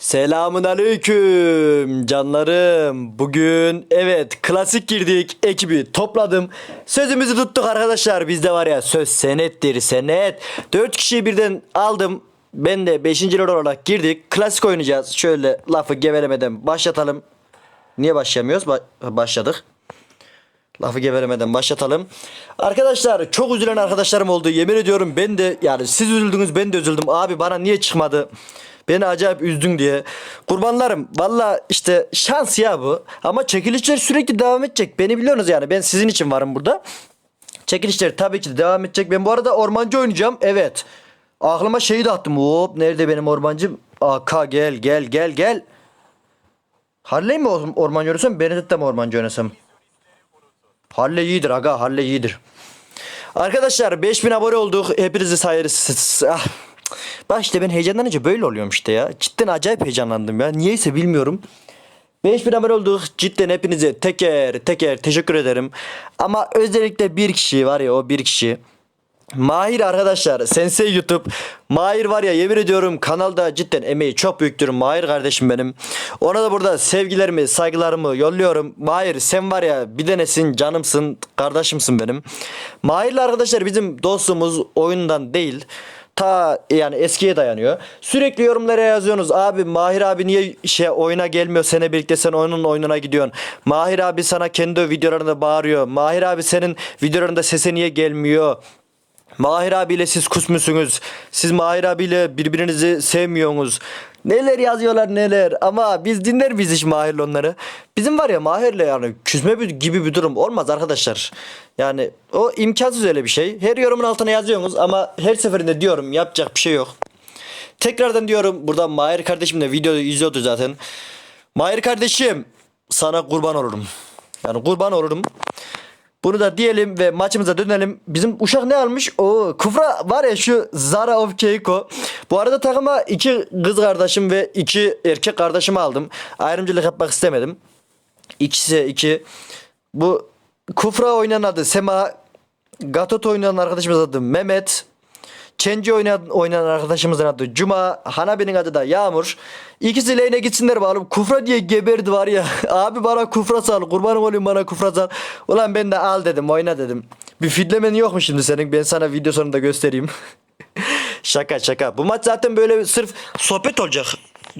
Selamun aleyküm canlarım. Bugün evet klasik girdik ekibi topladım. Sözümüzü tuttuk arkadaşlar. Bizde var ya söz senettir senet. 4 kişiyi birden aldım. Ben de 5. rol olarak girdik. Klasik oynayacağız. Şöyle lafı gevelemeden başlatalım. Niye başlayamıyoruz? Ba- başladık. Lafı gevelemeden başlatalım. Arkadaşlar çok üzülen arkadaşlarım oldu. Yemin ediyorum ben de yani siz üzüldünüz ben de üzüldüm. Abi bana niye çıkmadı? Beni acayip üzdün diye. Kurbanlarım valla işte şans ya bu. Ama çekilişler sürekli devam edecek. Beni biliyorsunuz yani ben sizin için varım burada. Çekilişler tabii ki de devam edecek. Ben bu arada ormancı oynayacağım. Evet. Aklıma şeyi de attım. Hop nerede benim ormancım? AK gel gel gel gel. Harley mi or- ormancı oynasam Benedetta mi ormancı oynasam? Halle iyidir aga Halle iyidir. Arkadaşlar 5000 abone olduk. Hepinizi sayarız. Ah. Bak işte ben heyecanlanınca böyle oluyorum işte ya. Cidden acayip heyecanlandım ya. Niyeyse bilmiyorum. 5000 abone olduk. Cidden hepinize teker teker teşekkür ederim. Ama özellikle bir kişi var ya o bir kişi. Mahir arkadaşlar Sensei YouTube Mahir var ya yemin ediyorum kanalda cidden emeği çok büyüktür Mahir kardeşim benim Ona da burada sevgilerimi saygılarımı yolluyorum Mahir sen var ya bir denesin canımsın kardeşimsin benim Mahir'le arkadaşlar bizim dostluğumuz oyundan değil Ta yani eskiye dayanıyor. Sürekli yorumlara yazıyorsunuz. Abi Mahir abi niye şey oyuna gelmiyor sene birlikte sen onun oyununa gidiyorsun. Mahir abi sana kendi videolarında bağırıyor. Mahir abi senin videolarında sese niye gelmiyor? Mahir abiyle siz kusmusunuz. Siz Mahir abiyle birbirinizi sevmiyorsunuz. Neler yazıyorlar neler ama biz dinler biz hiç Mahir'le onları. Bizim var ya Mahir'le yani küsme gibi bir durum olmaz arkadaşlar. Yani o imkansız öyle bir şey. Her yorumun altına yazıyorsunuz ama her seferinde diyorum yapacak bir şey yok. Tekrardan diyorum buradan Mahir kardeşim de videoyu izliyordu zaten. Mahir kardeşim sana kurban olurum. Yani kurban olurum. Bunu da diyelim ve maçımıza dönelim. Bizim uşak ne almış? O Kufra var ya şu Zara of Keiko. Bu arada takıma iki kız kardeşim ve iki erkek kardeşimi aldım. Ayrımcılık yapmak istemedim. İkisi iki. Bu Kufra oynayan adı Sema. Gatot oynayan arkadaşımız adı Mehmet. Chenji oynayan, oynayan arkadaşımızın adı Cuma. Hanabi'nin adı da Yağmur. İkisi lane'e gitsinler bakalım. Kufra diye geberdi var ya. Abi bana kufra sal. Kurbanım olayım bana kufra sal. Ulan ben de al dedim oyna dedim. Bir fidlemen yok mu şimdi senin? Ben sana video sonunda göstereyim. şaka şaka. Bu maç zaten böyle sırf sohbet olacak.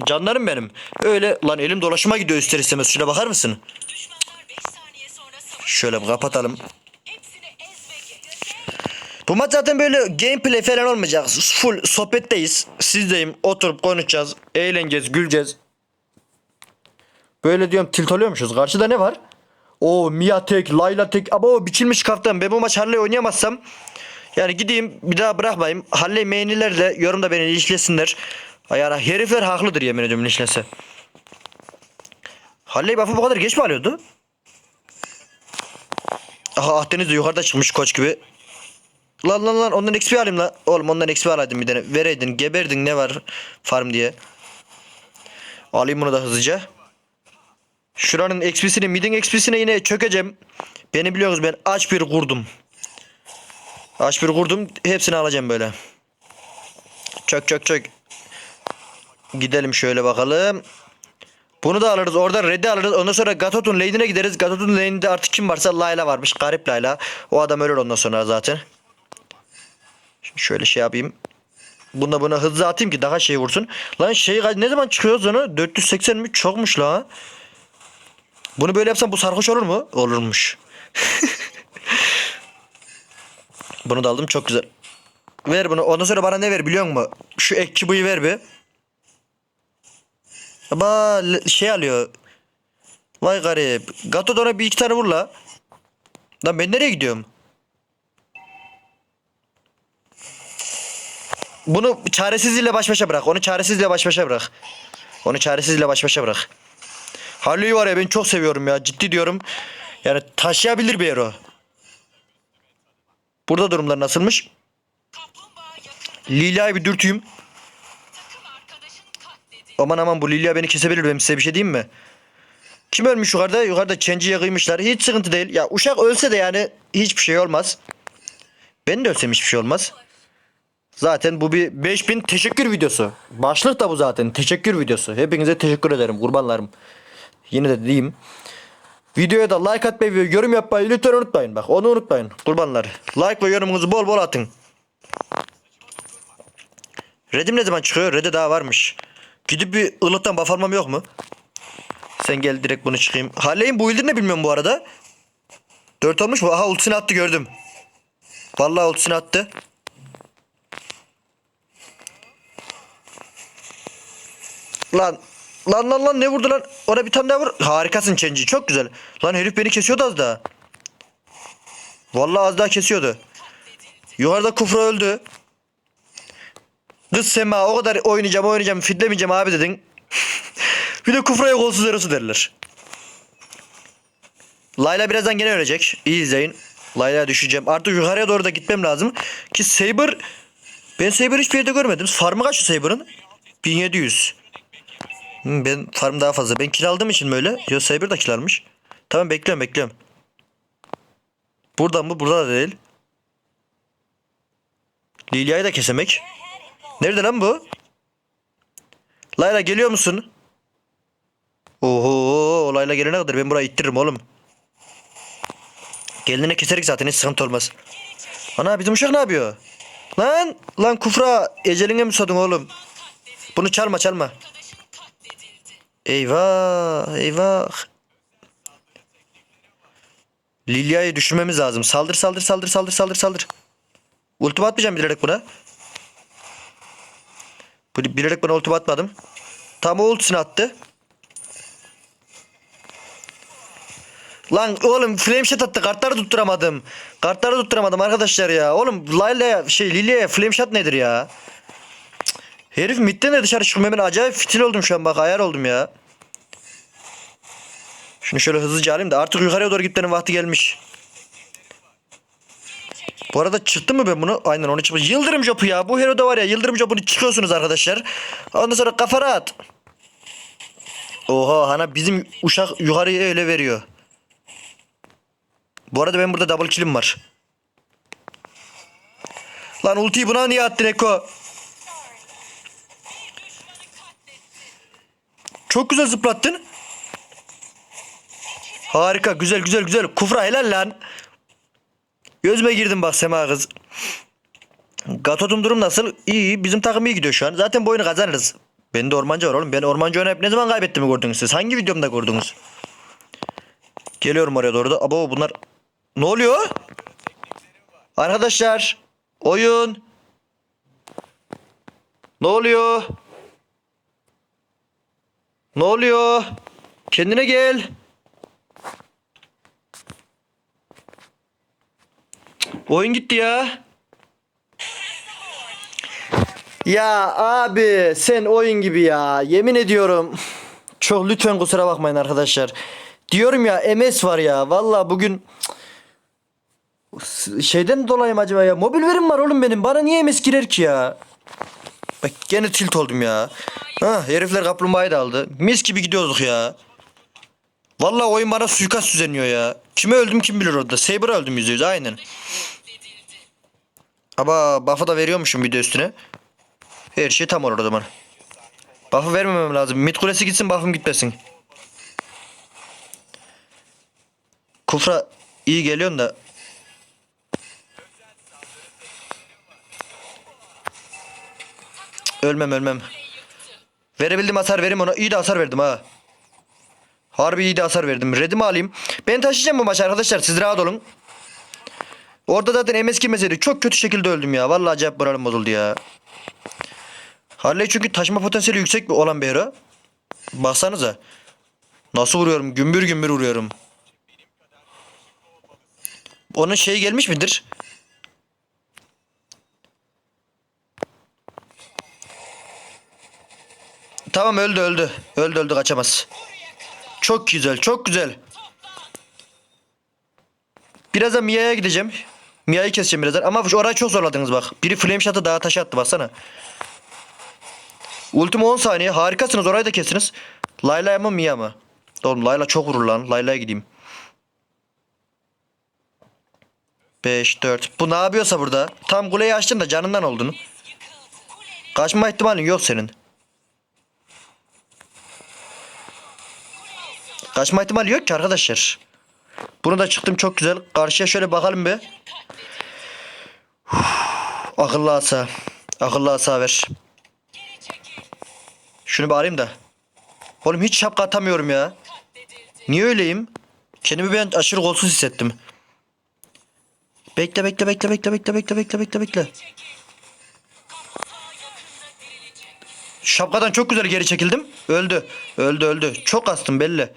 Canlarım benim. Öyle lan elim dolaşıma gidiyor ister istemez. Şuna bakar mısın? Düşmanlar 5 saniye sonra savaş. Şöyle bir kapatalım. Hepsini ez ve ge- Bu maç zaten böyle gameplay falan olmayacak. Full sohbetteyiz. Sizdeyim. Oturup konuşacağız. Eğleneceğiz, güleceğiz. Böyle diyorum tilt oluyormuşuz. Karşıda ne var? O Mia tek, Layla tek. Ama o biçilmiş kaftan. Ben bu maç Harley oynayamazsam yani gideyim bir daha bırakmayayım. Harley mainlilerle yorumda beni ilişkilesinler. Yani herifler haklıdır yemin ediyorum ilişkilese. Harley buff'ı bu kadar geç mi alıyordu? Aha Akdeniz de yukarıda çıkmış koç gibi. Lan lan lan ondan XP alayım lan. Oğlum ondan XP alaydın bir tane. Vereydin geberdin ne var farm diye. Alayım bunu da hızlıca. Şuranın XP'sini midin XP'sine yine çökeceğim. Beni biliyorsunuz ben aç bir kurdum. Aç bir kurdum hepsini alacağım böyle. Çök çök çök. Gidelim şöyle bakalım. Bunu da alırız. Oradan red'i alırız. Ondan sonra Gatot'un lane'ine gideriz. Gatot'un lane'inde artık kim varsa Layla varmış. Garip Layla. O adam ölür ondan sonra zaten. Şöyle şey yapayım. Buna buna hızlı atayım ki daha şey vursun. Lan şey ne zaman çıkıyoruz onu? 480 mi? Çokmuş la. Bunu böyle yapsam bu sarhoş olur mu? Olurmuş. bunu da aldım çok güzel. Ver bunu. Ondan sonra bana ne ver biliyor musun? Şu ek çubuğu ver bir. Ama şey alıyor. Vay garip. Gato da bir iki tane vur la. Lan ben nereye gidiyorum? Bunu çaresizliğiyle baş başa bırak. Onu çaresizliğiyle baş başa bırak. Onu çaresizliğiyle baş başa bırak. Harley'i var ya ben çok seviyorum ya. Ciddi diyorum. Yani taşıyabilir bir yer o. Burada durumlar nasılmış? Lilia'yı bir katledildi. Aman aman bu Lilia beni kesebilir ben size bir şey diyeyim mi? Kim ölmüş yukarıda? Yukarıda Chenji'ye kıymışlar. Hiç sıkıntı değil. Ya uşak ölse de yani hiçbir şey olmaz. Ben de ölsem hiçbir şey olmaz. Zaten bu bir 5000 teşekkür videosu. Başlık da bu zaten. Teşekkür videosu. Hepinize teşekkür ederim kurbanlarım. Yine de diyeyim. Videoya da like atmayı ve yorum yapmayı lütfen unutmayın. Bak onu unutmayın kurbanlar. Like ve yorumunuzu bol bol atın. Red'im ne zaman çıkıyor? Red'e daha varmış. Gidip bir ılıktan buff almam yok mu? Sen gel direkt bunu çıkayım. Harley'in bu ne bilmiyorum bu arada. 4 olmuş mu? Aha ultisini attı gördüm. Vallahi ultisini attı. Lan lan lan lan ne vurdu lan? Ona bir tane daha vur. Harikasın Chenji. Çok güzel. Lan herif beni kesiyordu az daha. Vallahi az daha kesiyordu. Yukarıda Kufra öldü. Kız Sema o kadar oynayacağım oynayacağım fitlemeyeceğim abi dedin. bir de Kufra'ya golsuz arası derler. Layla birazdan gene ölecek. İyi izleyin. Layla düşeceğim. Artık yukarıya doğru da gitmem lazım. Ki Saber ben Saber hiçbir yerde görmedim. Farmı kaç Saber'ın? 1700. Ben farm daha fazla. Ben kill aldığım için böyle. Yo Saber da kill almış. Tamam bekliyorum bekliyorum. Buradan mı? Burada da değil. Lilia'yı da kesemek. Nerede lan bu? Layla geliyor musun? Oho Layla gelene kadar ben burayı ittiririm oğlum. Gelinine keserik zaten hiç sıkıntı olmaz. Ana bizim uşak ne yapıyor? Lan lan kufra eceline mi sordun oğlum? Bunu çalma çalma. Eyvah eyvah. Lilia'yı düşürmemiz lazım. Saldır saldır saldır saldır saldır saldır. Ultima atmayacağım bilerek buna. Bu- Bilerek buna ultima atmadım. Tam o ultisini attı. Lan oğlum flame shot attı. Kartları tutturamadım. Kartları tutturamadım arkadaşlar ya. Oğlum Layla şey Lilia'ya flame shot nedir ya? Herif midden de dışarı çıkmıyor. Ben acayip fitil oldum şu an bak ayar oldum ya. Şunu şöyle hızlıca alayım da artık yukarıya doğru gitmenin vakti gelmiş. Bu arada çıktı mı ben bunu? Aynen onu çıktı. Yıldırım jopu ya. Bu hero'da var ya yıldırım jopunu çıkıyorsunuz arkadaşlar. Ondan sonra kafa rahat. Oha hana bizim uşak yukarıya öyle veriyor. Bu arada ben burada double kill'im var. Lan ultiyi buna niye attın Eko? Çok güzel zıplattın. Harika güzel güzel güzel. Kufra helal lan. Gözüme girdim bak Sema kız. Gatot'un durum nasıl? İyi. Bizim takım iyi gidiyor şu an. Zaten bu oyunu kazanırız. Bende ormancı var oğlum. Ben ormancı oynayıp ne zaman kaybettiğimi gördünüz siz. Hangi videomda gördünüz? Geliyorum oraya doğru da. Abo bunlar... Ne oluyor? Arkadaşlar. Oyun. Ne oluyor? Ne oluyor? Kendine gel. Oyun gitti ya. Ya abi sen oyun gibi ya. Yemin ediyorum. Çok lütfen kusura bakmayın arkadaşlar. Diyorum ya MS var ya. Valla bugün şeyden dolayı mı acaba ya? Mobil verim var oğlum benim. Bana niye MS girer ki ya? Bak gene tilt oldum ya. Ha herifler kaplumbağayı da aldı. Mis gibi gidiyorduk ya. Vallahi oyun bana suikast düzenliyor ya. Kime öldüm kim bilir orada. Saber'a öldüm yüzde yüz aynen. Ama buff'ı da veriyormuşum video üstüne. Her şey tam olur o zaman. Buff'ı vermemem lazım. Mid kulesi gitsin buff'ım gitmesin. Kufra iyi geliyorsun da. Ölmem ölmem. Verebildim hasar verim ona. İyi de hasar verdim ha. Harbi iyi de hasar verdim. Redimi alayım. Ben taşıyacağım bu maçı arkadaşlar. Siz rahat olun. Orada zaten MS girmeseydi çok kötü şekilde öldüm ya. Vallahi acayip moralim bozuldu ya. Harley çünkü taşıma potansiyeli yüksek bir olan bir hero. Baksanıza. Nasıl vuruyorum? Gümbür gümbür vuruyorum. Onun şeyi gelmiş midir? Tamam öldü öldü. Öldü öldü kaçamaz. Çok güzel çok güzel. Birazdan Mia'ya gideceğim. Mia'yı keseceğim birazdan. Ama orayı çok zorladınız bak. Biri flame shot'ı daha taş attı baksana. Ultim 10 saniye. Harikasınız orayı da kesiniz. Layla mı Mia mı? Oğlum Layla çok vurur lan. Layla'ya gideyim. 5 4. Bu ne yapıyorsa burada? Tam kuleyi açtın da canından oldun. Kaçma ihtimalin yok senin. Kaçma ihtimali yok ki arkadaşlar. Bunu da çıktım çok güzel. Karşıya şöyle bakalım bir. Uf, akıllı asa. Akıllı asa ver. Şunu bir arayayım da. Oğlum hiç şapka atamıyorum ya. Niye öyleyim? Kendimi ben aşırı golsuz hissettim. Bekle bekle bekle bekle bekle bekle bekle bekle bekle. Şapkadan çok güzel geri çekildim. Öldü. Öldü öldü. Çok astım belli.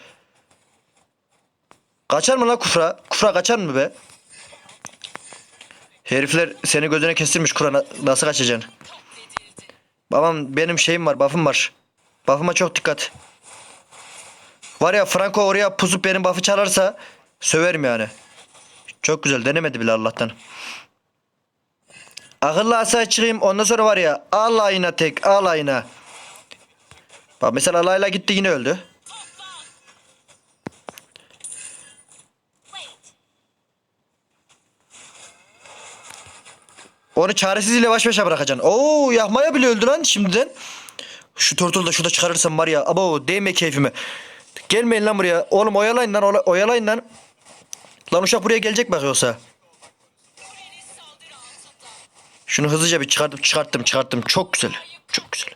Kaçar mı la kufra? Kufra kaçar mı be? Herifler seni gözüne kestirmiş kura na- nasıl kaçacaksın? Babam benim şeyim var buff'ım var. Buff'ıma çok dikkat. Var ya Franco oraya pusup benim buff'ı çalarsa söverim yani. Çok güzel denemedi bile Allah'tan. Akıllı asa çıkayım ondan sonra var ya alayına tek alayına. Bak mesela alayla gitti yine öldü. Onu çaresizliğiyle baş başa bırakacaksın. Oo yakmaya bile öldü lan şimdiden. Şu tortulu da şurada çıkarırsam var ya. Abo değme keyfime. Gelmeyin lan buraya. Oğlum oyalayın lan oyalayın lan. Lan uşak buraya gelecek bak yoksa. Şunu hızlıca bir çıkarttım çıkarttım çıkarttım. Çok güzel. Çok güzel.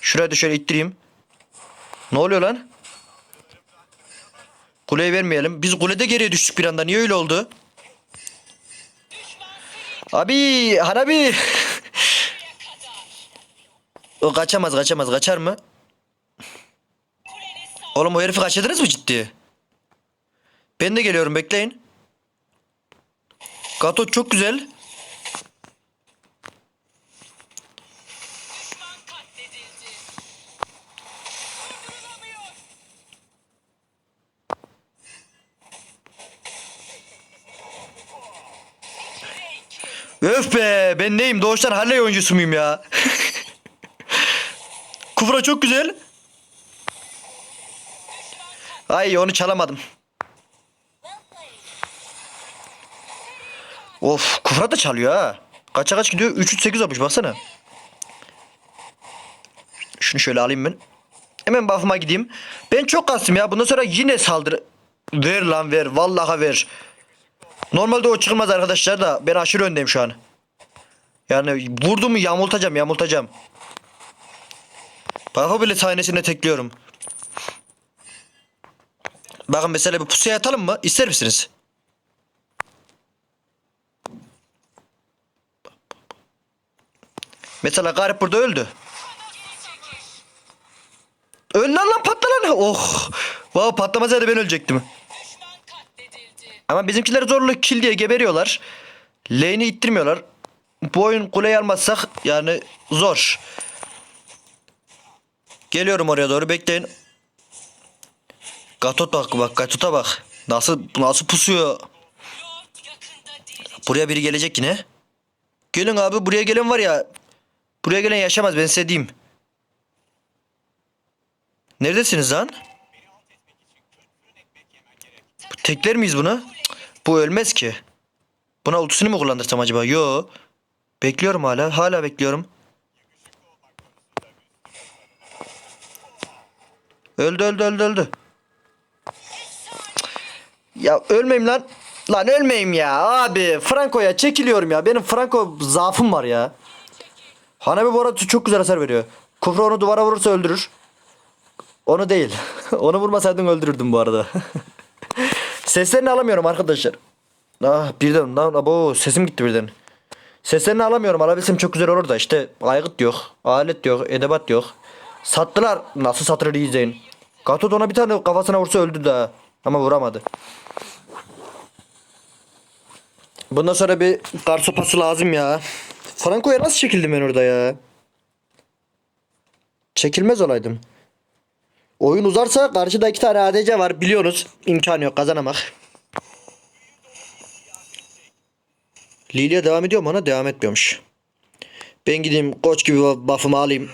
Şuraya da şöyle ittireyim. Ne oluyor lan? Kuleyi vermeyelim. Biz kulede geriye düştük bir anda. Niye öyle oldu? Abi, Hanabi. o kaçamaz, kaçamaz. Kaçar mı? Oğlum o herifi kaçırdınız mı ciddi? Ben de geliyorum bekleyin. Gato çok güzel. Öf be ben neyim doğuştan Halley oyuncusu muyum ya? Kufra çok güzel. Ay onu çalamadım. Of Kufra da çalıyor ha. Kaça kaç gidiyor? 3-3-8 olmuş baksana. Şunu şöyle alayım ben. Hemen buff'ıma gideyim. Ben çok kastım ya. Bundan sonra yine saldır. Ver lan ver. Vallahi ver. Normalde o çıkılmaz arkadaşlar da ben aşırı öndeyim şu an. Yani vurdu mu yamultacağım yamultacağım. Buff'ı bile sahnesine tekliyorum. Bakın mesela bir pusuya atalım mı? İster misiniz? Mesela Garip burada öldü. Öl lan lan patla lan. Oh. Wow, patlamasaydı ben ölecektim. Ama bizimkiler zorlu kill diye geberiyorlar. Lane'i ittirmiyorlar. Bu oyun kuleyi almazsak yani zor. Geliyorum oraya doğru bekleyin. Gatot bak bak Gatot'a bak. Nasıl nasıl pusuyor. Buraya biri gelecek yine. Gelin abi buraya gelen var ya. Buraya gelen yaşamaz ben size diyeyim. Neredesiniz lan? Tekler miyiz bunu? Bu ölmez ki. Buna ultisini mi kullandırsam acaba? Yo. Bekliyorum hala. Hala bekliyorum. Öldü öldü öldü öldü. Ya ölmeyeyim lan. Lan ölmeyeyim ya abi. Franco'ya çekiliyorum ya. Benim Franco zaafım var ya. Hanabi bu arada çok güzel hasar veriyor. Kufra onu duvara vurursa öldürür. Onu değil. onu vurmasaydın öldürürdüm bu arada. Seslerini alamıyorum arkadaşlar. Ah birden lan abo sesim gitti birden. Seslerini alamıyorum. Alabilsem çok güzel olur da işte aygıt yok. Alet yok. Edebat yok. Sattılar. Nasıl satılır izleyin. Gatot ona bir tane kafasına vursa öldü daha. Ama vuramadı. Bundan sonra bir kar sopası lazım ya. Franco'ya nasıl çekildim ben orada ya? Çekilmez olaydım. Oyun uzarsa karşıda iki tane ADC var biliyorsunuz. İmkanı yok kazanamak. Lilia devam ediyor mu ona? Devam etmiyormuş. Ben gideyim koç gibi buff'ımı alayım.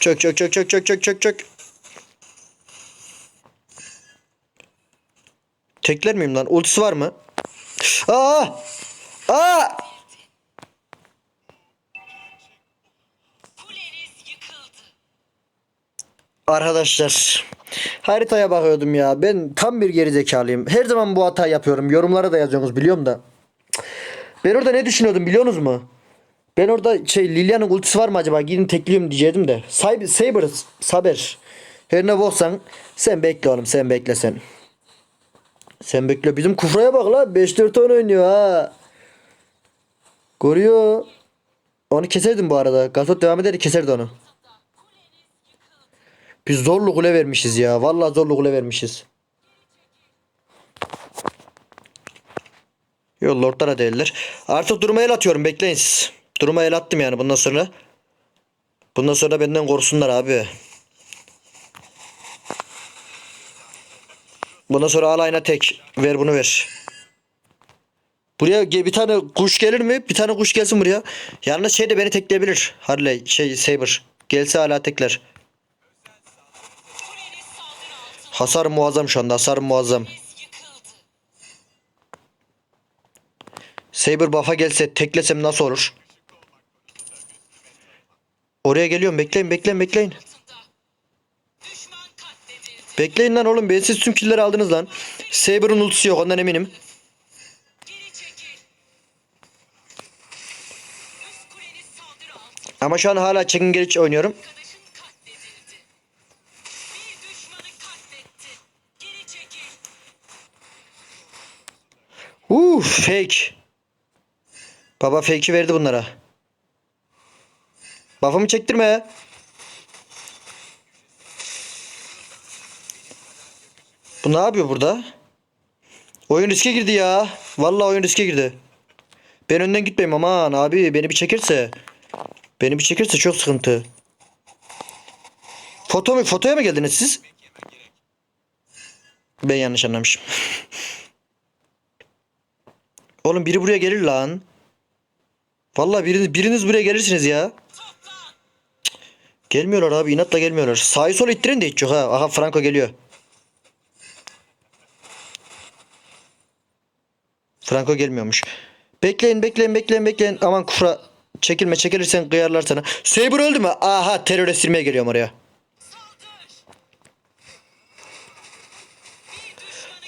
Çök çök çök çök çök çök çök çök. Tekler miyim lan? Ultisi var mı? Aa! Aa! Arkadaşlar haritaya bakıyordum ya. Ben tam bir gerizekalıyım. Her zaman bu hatayı yapıyorum. Yorumlara da yazıyorsunuz biliyorum da. Ben orada ne düşünüyordum biliyorsunuz mu? Ben orada şey Lilia'nın ultisi var mı acaba? Gidin tekliyorum diyecektim de. Saber, Saber, Saber. Her ne bolsan sen bekle oğlum sen bekle sen. Sen bekle. Bizim kufraya bak la. 5-4 10 oynuyor ha. Görüyor. Onu keserdim bu arada. Gasot devam eder keserdi onu. Biz zorlu kule vermişiz ya. Vallahi zorlu kule vermişiz. Yok lordlara değiller. Artık duruma el atıyorum. Bekleyin siz. Duruma el attım yani bundan sonra. Bundan sonra benden korusunlar abi. Bundan sonra alayına tek. Ver bunu ver. Buraya bir tane kuş gelir mi? Bir tane kuş gelsin buraya. Yalnız şey de beni tekleyebilir. Harley şey Saber. Gelse hala tekler. Hasar muazzam şu anda. Hasar muazzam. Saber buff'a gelse teklesem nasıl olur? Oraya geliyorum. Bekleyin bekleyin bekleyin. Bekleyin lan oğlum. Ben siz tüm killleri aldınız lan. Saber'ın ultisi yok ondan eminim. Geri. Ama şu an hala çekingeliç oynuyorum. Fake. Baba fake'i verdi bunlara. Buff'ımı çektirme. Bu ne yapıyor burada? Oyun riske girdi ya. Vallahi oyun riske girdi. Ben önden gitmeyeyim aman abi beni bir çekirse. Beni bir çekirse çok sıkıntı. Foto mu, fotoya mı geldiniz siz? Ben yanlış anlamışım. Oğlum biri buraya gelir lan. Vallahi biriniz, biriniz buraya gelirsiniz ya. Gelmiyorlar abi inatla gelmiyorlar. Sağı solu ittirin de hiç yok ha. Aha Franco geliyor. Franco gelmiyormuş. Bekleyin bekleyin bekleyin bekleyin. Aman kufra çekilme çekilirsen kıyarlar sana. Saber öldü mü? Aha terör estirmeye geliyorum oraya.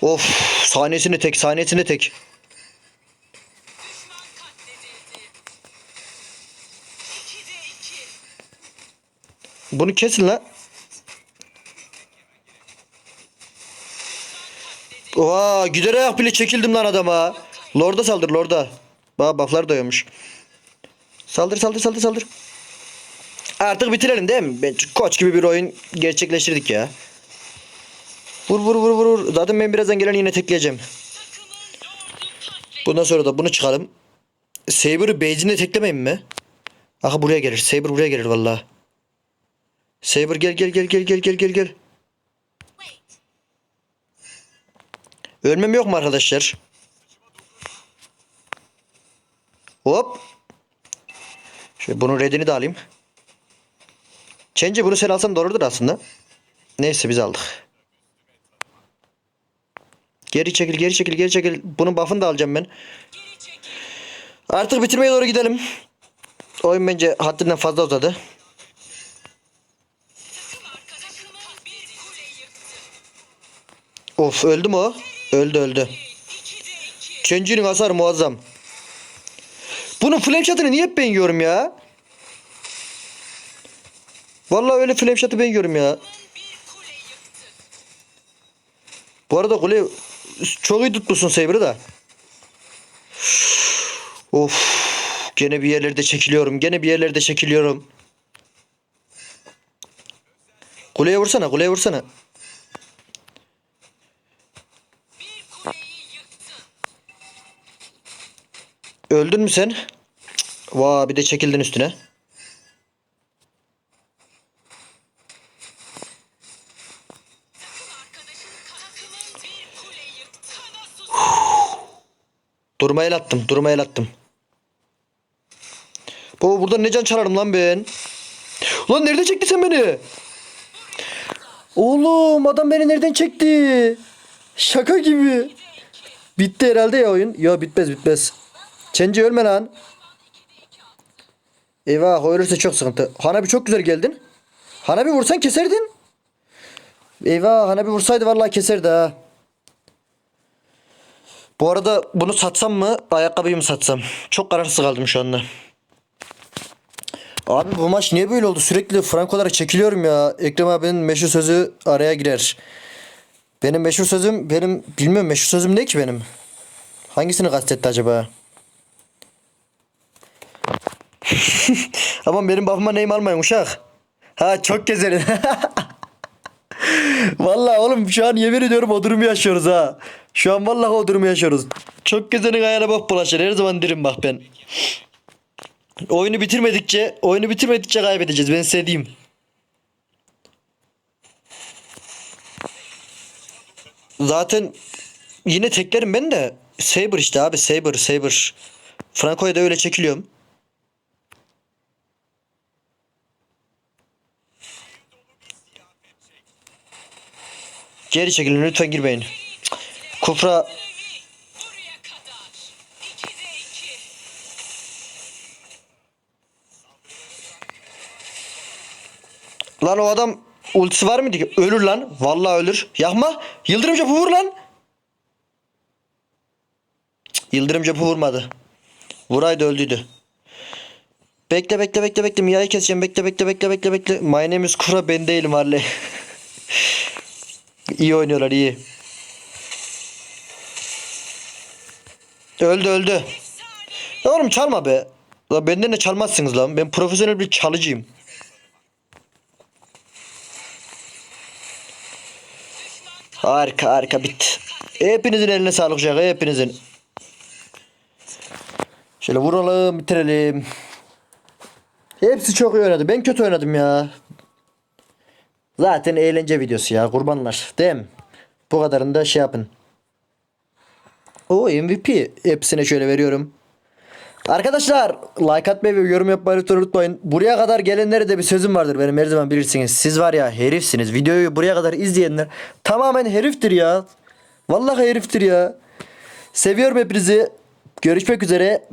Of saniyesini tek saniyesini tek. Bunu kesin la. Oha gider ayak bile çekildim lan adama. Lord'a saldır Lord'a. Bak bufflar doyuyormuş. Saldır saldır saldır saldır. Artık bitirelim değil mi? Ben koç gibi bir oyun gerçekleştirdik ya. Vur vur vur vur. vur. Zaten ben birazdan gelen yine tekleyeceğim. Bundan sonra da bunu çıkalım. Saber'ı base'ine teklemeyin mi? Aha buraya gelir. Saber buraya gelir vallahi. Saber gel gel gel gel gel gel gel gel. Ölmem yok mu arkadaşlar? Hop. Şöyle bunun redini de alayım. Çence bunu sen alsan doğrudur aslında. Neyse biz aldık. Geri çekil geri çekil geri çekil. Bunun buff'ını da alacağım ben. Artık bitirmeye doğru gidelim. Oyun bence haddinden fazla uzadı. Of öldü mü o? Öldü öldü. Çenci'nin hasarı muazzam. Bunun flame shot'ını niye hep ben yiyorum ya? Vallahi öyle flame shot'ı ben yiyorum ya. Bu arada kule çok iyi tutmuşsun Saber'ı da. Of. Gene bir yerlerde çekiliyorum. Gene bir yerlerde çekiliyorum. Kuleye vursana, kuleye vursana. Öldün mü sen? Vaa bir de çekildin üstüne. Durma el attım. Durma el attım. Baba buradan ne can çalarım lan ben? Lan nerede çekti sen beni? Oğlum adam beni nereden çekti? Şaka gibi. Bitti herhalde ya oyun. Yo bitmez bitmez. Çenci ölme lan. Eyvah ölürse çok sıkıntı. Hanabi çok güzel geldin. Hanabi vursan keserdin. Eyvah bir vursaydı vallahi keserdi ha. Bu arada bunu satsam mı ayakkabıyı mı satsam? Çok kararsız kaldım şu anda. Abi bu maç niye böyle oldu? Sürekli Franko'lara çekiliyorum ya. Ekrem abinin meşhur sözü araya girer. Benim meşhur sözüm benim bilmiyorum meşhur sözüm ne ki benim? Hangisini kastetti acaba? Aman benim babama neyim almayın uşak. Ha çok gezerin. vallahi oğlum şu an yemin ediyorum o durumu yaşıyoruz ha. Şu an vallahi o durumu yaşıyoruz. Çok gezenin ayağına bak bulaşır. Her zaman derim bak ben. Oyunu bitirmedikçe, oyunu bitirmedikçe kaybedeceğiz. Ben size. Zaten yine teklerim ben de. Saber işte abi Saber Saber. Franco'ya da öyle çekiliyorum. Geri çekilin lütfen girmeyin. Kufra Buraya kadar. 2'de 2. Lan o adam ultisi var mıydı ki? Ölür lan. Vallahi ölür. Yakma. Yıldırım çapı vur lan. Cık, Yıldırım çapı vurmadı. Vuraydı öldüydü. Bekle bekle bekle bekle. Mia'yı keseceğim. Bekle bekle bekle bekle bekle. My name is Kura ben değilim Harley. iyi oynuyorlar iyi. Öldü öldü. Ya oğlum çalma be. Lan benden de çalmazsınız lan. Ben profesyonel bir çalıcıyım. Harika harika bitti. Hepinizin eline sağlık Şaka hepinizin. Şöyle vuralım bitirelim. Hepsi çok iyi oynadı. Ben kötü oynadım ya. Zaten eğlence videosu ya kurbanlar. Değil mi? Bu kadarını da şey yapın. O MVP. Hepsine şöyle veriyorum. Arkadaşlar like atmayı ve yorum yapmayı unutmayın. Buraya kadar gelenlere de bir sözüm vardır benim her zaman bilirsiniz. Siz var ya herifsiniz. Videoyu buraya kadar izleyenler tamamen heriftir ya. Vallahi heriftir ya. Seviyorum hepinizi. Görüşmek üzere.